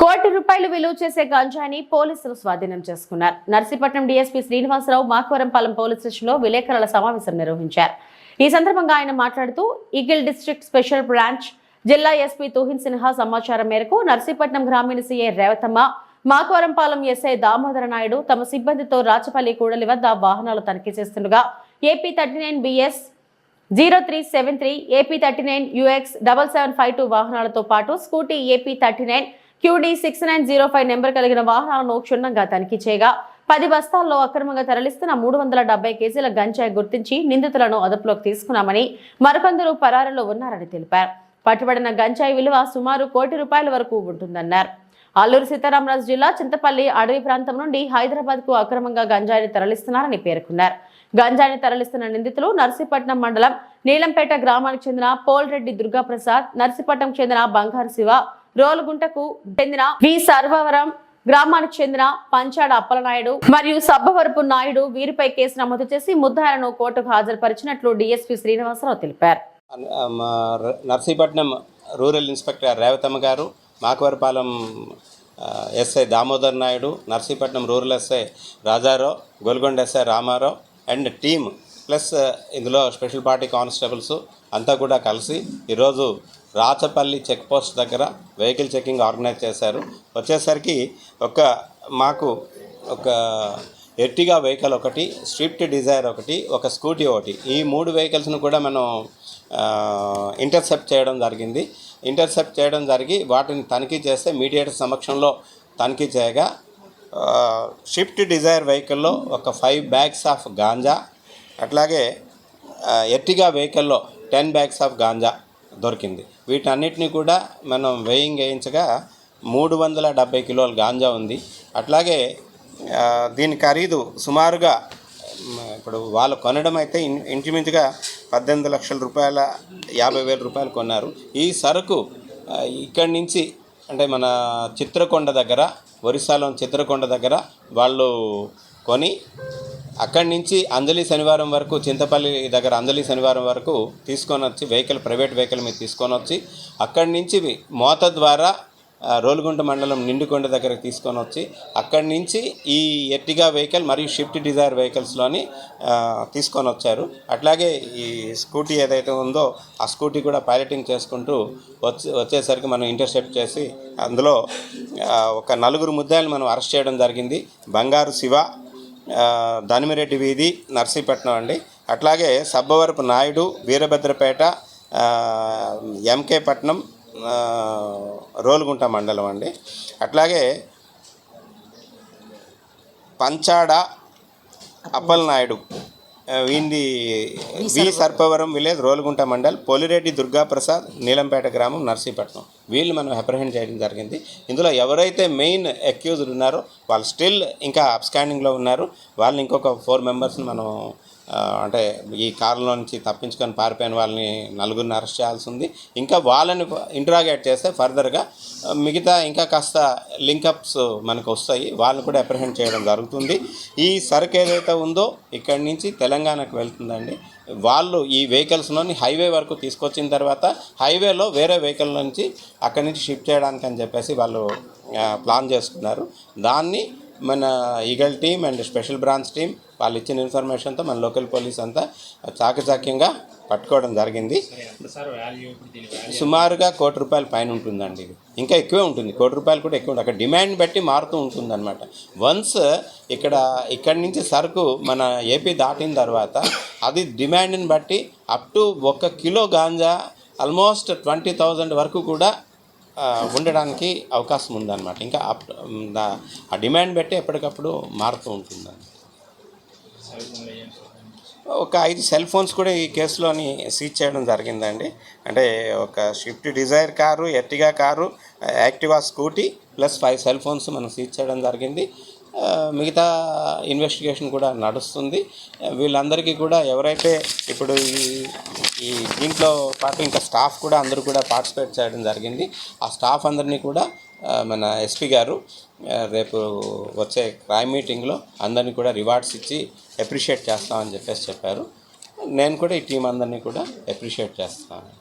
కోటి రూపాయలు విలువ చేసే గంజాయిని పోలీసులు స్వాధీనం చేసుకున్నారు. నర్సీపట్నం డీఎస్పీ శ్రీనివాసరావు మాకవరంపాలెం పోలీస్ స్టేషన్లో విలేకరుల సమావేశం నిర్వహించారు. ఈ సందర్భంగా ఆయన మాట్లాడుతూ ఈగిల్ డిస్ట్రిక్ట్ స్పెషల్ బ్రాంచ్ జిల్లా ఎస్పీ తుహిన్ సిన్హా సమాచారం మేరకు నర్సీపట్నం గ్రామీణ సీఏ రేవతమ్మ మాకవరంపాలెం ఎస్ఐ దామోదర నాయుడు తమ సిబ్బందితో రాచపల్లి కూడలి వద్ద వాహనాలు తనిఖీ చేస్తుండగా AP thirty nine BS zero three seven three AP thirty nine UX double seven five two వాహనాలతో పాటు scooty AP thirty nine QD six nine zero five number కలిగిన వాహనాలను క్షుణ్ణంగా తనిఖీ చేయగా పది బస్తాల్లో అక్రమంగా తరలిస్తున్న మూడు వందల డెబ్బై కేజీల గంజాయి గుర్తించి నిందితులను అదుపులోకి తీసుకున్నామని మరికొందరు పరారులో ఉన్నారని తెలిపారు. పట్టుబడిన గంజాయి విలువ సుమారు కోటి రూపాయల వరకు ఉంటుందన్నారు. అల్లూరు సీతారామరాజు జిల్లా చింతపల్లి అడవి ప్రాంతం నుండి హైదరాబాద్కు అక్రమంగా గంజాయిని తరలిస్తున్నారని పేర్కొన్నారు. గంజాయిని తరలిస్తున్న నిందితులు నర్సీపట్నం మండలం నీలంపేట గ్రామానికి చెందిన పోల్రెడ్డి దుర్గాప్రసాద్ నర్సీపట్నం చెందిన బంగారు శివ రోలుగుంటకు చెందిన వి. సర్వవరం గ్రామానికి చెందిన పంచాడ అప్పలనాయుడు మరియు సబ్బవరపు నాయుడు వీరిపై కేసు నమోదు చేసి ముద్దాయిలను కోర్టుకు హాజరుపరిచినట్లు డీఎస్పీ శ్రీనివాసరావు తెలిపారు. నర్సీపట్నం రూరల్ ఇన్స్పెక్టర్ రేవతమ్మ గారు Makavarapalem SI Damodar Naidu Narsipatnam rural SI Rajarao Golgonda SI Ramarao and team plus ఇందులో స్పెషల్ పార్టీ కానిస్టేబుల్స్ అంతా కూడా కలిసి ఈరోజు రాచపల్లి చెక్ పోస్ట్ దగ్గర వెహికల్ చెకింగ్ ఆర్గనైజ్ చేశారు. వచ్చేసరికి ఒక మాకు ఒక ఎర్టిగా వెహికల్ ఒకటి స్విఫ్ట్ డిజైర్ ఒకటి ఒక స్కూటీ ఒకటి. ఈ మూడు వెహికల్స్ను కూడా మనం ఇంటర్సెప్ట్ చేయడం జరిగింది. ఇంటర్సెప్ట్ చేయడం జరిగి వాటిని తనిఖీ చేస్తే మీడియేటర్ సమక్షంలో తనిఖీ చేయగా స్విఫ్ట్ డిజైర్ వెహికల్లో ఒక ఫైవ్ బ్యాగ్స్ ఆఫ్ గాంజా అట్లాగే ఎర్టిగా వెహికల్లో టెన్ బ్యాగ్స్ ఆఫ్ గాంజా దొరికింది. వీటన్నిటిని కూడా మనం వేయింగ్ వేయించగా మూడు వందల డెబ్బై కిలోల గాంజా ఉంది. అట్లాగే దీని ఖరీదు సుమారుగా ఇప్పుడు వాళ్ళు కొనడం అయితే ఇన్- ఇంచుమించుగా పద్దెనిమిది లక్షల రూపాయల యాభై వేల రూపాయలు కొన్నారు. ఈ సరుకు ఇక్కడి నుంచి అంటే మన చిత్రకొండ దగ్గర ఒరిస్సాలో చిత్రకొండ దగ్గర వాళ్ళు కొని అక్కడి నుంచి అంజలి శనివారం వరకు చింతపల్లి దగ్గర అంజలి శనివారం వరకు తీసుకొని వచ్చి వెహికల్ ప్రైవేట్ వెహికల్ మీద తీసుకొని వచ్చి అక్కడి నుంచి మోత ద్వారా రోలుగుంట మండలం నిండుకొండ దగ్గరకు తీసుకొని వచ్చి అక్కడి నుంచి ఈ ఎర్టిగా వెహికల్ మరియు షిఫ్ట్ డిజైర్ వెహికల్స్లోని తీసుకొని వచ్చారు. అట్లాగే ఈ స్కూటీ ఏదైతే ఉందో ఆ స్కూటీ కూడా పైలటింగ్ చేసుకుంటూ వచ్చి వచ్చేసరికి మనం ఇంటర్సెప్ట్ చేసి అందులో ఒక నలుగురు ముద్దాయిలు మనం అరెస్ట్ చేయడం జరిగింది. బంగారు శివ దానిమిరెడ్డి వీధి నర్సీపట్నం అండి. అట్లాగే సబ్బవరపు నాయుడు వీరభద్రపేట ఎంకే పట్నం రోలుగుంట మండలం అండి. అట్లాగే పంచాడ అప్పలనాయుడు వీంది వి సర్పవరం. విలేజ్ రోలుగుంట మండల్ పోలిరెడ్డి దుర్గాప్రసాద్ నీలంపేట గ్రామం నర్సీపట్నం. వీళ్ళు మనం అప్రహెండ్ చేయడం జరిగింది. ఇందులో ఎవరైతే మెయిన్ అక్యూజ్డ్ ఉన్నారో వాళ్ళు స్టిల్ ఇంకా అప్స్కాండింగ్లో ఉన్నారు. వాళ్ళని ఇంకొక ఫోర్ మెంబర్స్ని మనం అంటే ఈ కారులో నుంచి తప్పించుకొని పారిపోయిన వాళ్ళని నలుగురిని అరెస్ట్ చేయాల్సి ఉంది. ఇంకా వాళ్ళని ఇంట్రాగేట్ చేస్తే ఫర్దర్గా మిగతా ఇంకా కాస్త లింకప్స్ మనకు వస్తాయి. వాళ్ళని కూడా అప్రహెండ్ చేయడం జరుగుతుంది. ఈ సరుకు ఏదైతే ఉందో ఇక్కడి నుంచి తెలంగాణకు వెళ్తుందండి. వాళ్ళు ఈ వెహికల్స్లోని హైవే వరకు తీసుకొచ్చిన తర్వాత హైవేలో వేరే వెహికల్ నుంచి అక్కడి నుంచి షిఫ్ట్ చేయడానికి అని చెప్పేసి వాళ్ళు ప్లాన్ చేసుకున్నారు దాన్ని మన eagle team and special branch team వాళ్ళు ఇచ్చిన ఇన్ఫర్మేషన్తో మన లోకల్ పోలీస్ అంతా చాకచక్యంగా పట్టుకోవడం జరిగింది. సుమారుగా కోటి రూపాయల పైన ఉంటుందండి ఇది. ఇంకా ఎక్కువే ఉంటుంది. కోటి రూపాయలు కూడా ఎక్కువ ఉంటుంది అక్కడ డిమాండ్ బట్టి మారుతూ ఉంటుంది అనమాట వన్స్ ఇక్కడ ఇక్కడి నుంచి సరుకు మన ఏపీ దాటిన తర్వాత అది డిమాండ్ని బట్టి అప్ టు ఒక kilo ganja almost twenty thousand వరకు కూడా ఉండడానికి అవకాశం ఉందన్నమాట. ఇంకా ఆ డిమాండ్ బట్టి ఎప్పటికప్పుడు మారుతూ ఉంటుందండి. ఒక ఐదు సెల్ ఫోన్స్ కూడా ఈ కేసులోని సీజ్ చేయడం జరిగిందండి. అంటే ఒక Swift Dzire car Ertiga car Activa scooty plus five cell phones మనం సీజ్ చేయడం జరిగింది. మిగతా ఇన్వెస్టిగేషన్ కూడా నడుస్తుంది. వీళ్ళందరికీ కూడా ఎవరైతే ఇప్పుడు ఈ ఈ దీంట్లో పాటు ఇంకా స్టాఫ్ కూడా అందరూ కూడా పార్టిసిపేట్ చేయడం జరిగింది. ఆ స్టాఫ్ అందరినీ కూడా మన ఎస్పీ గారు రేపు వచ్చే క్రైమ్ మీటింగ్లో అందరినీ కూడా రివార్డ్స్ ఇచ్చి అప్రిషియేట్ చేస్తామని చెప్పేసి చెప్పారు. నేను కూడా ఈ టీం అందరినీ కూడా అప్రిషియేట్ చేస్తాను.